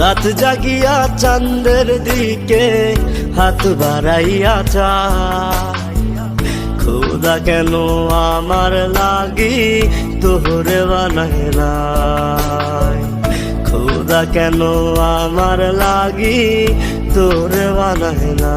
রাত জাগিয়া চান্দের দিকে হাত বাড়াইয়া চা খোদা কেন আমার লাগি তোহরে বানায় নাই? খোদা কেন আমার লাগি তোরে বানায় না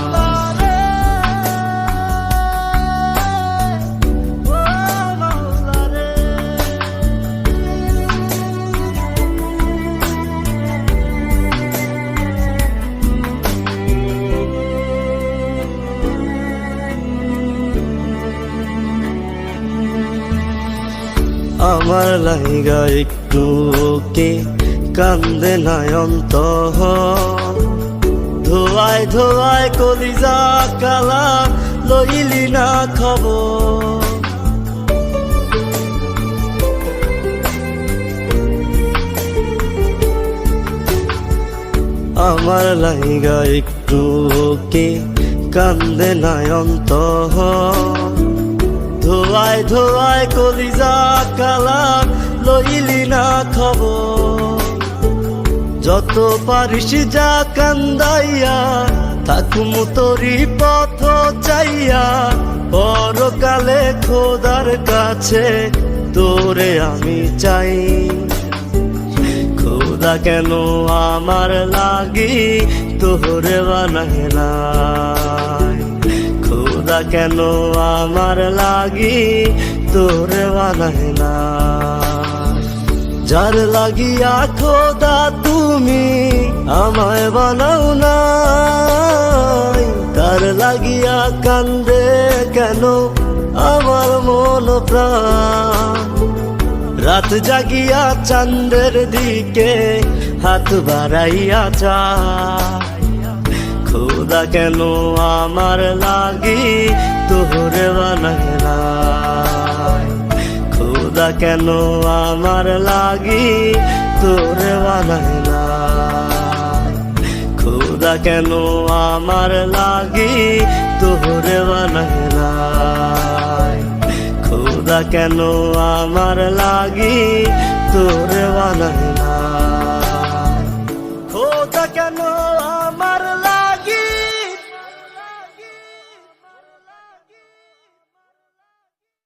আমার লাইগা একটু কে কান্দে নয়ন্ত ধোয়ায় ধোয়ায় কলিজা কালা লইলি না খবর। আমার লাইগা একটু কে কান্দে নয়ন্ত ধোয়ায় ধোয়ায় কলিজা কালা লইলি না খবর। যত পারিস যা কান্দাইয়া, থাকুম তোরি পথ চাইয়া। পরকালে খোদার কাছে তোরে আমি চাই। খোদা কেন আমার লাগি, তোরে বানায় নাই খোদা কেন আমার লাগি তোরে বানায় না? যার লাগিয়া খোদা তুমি আমায় বানাও না তার লাগিয়া কান্দে কেন আমার মন রাত জাগিয়া চাঁদের দিকে হাত বাড়াইয়া চায় না কেন আমার লাগি তোহরে বানাইলা? খোদা, কেন আমার লাগি তোরে বানাইলা? খোদা, কেন আমার লাগি তোহরে বানাইলা? খোদা, কেন আমার লাগি তোরে বানাইলা? খোদা, কেন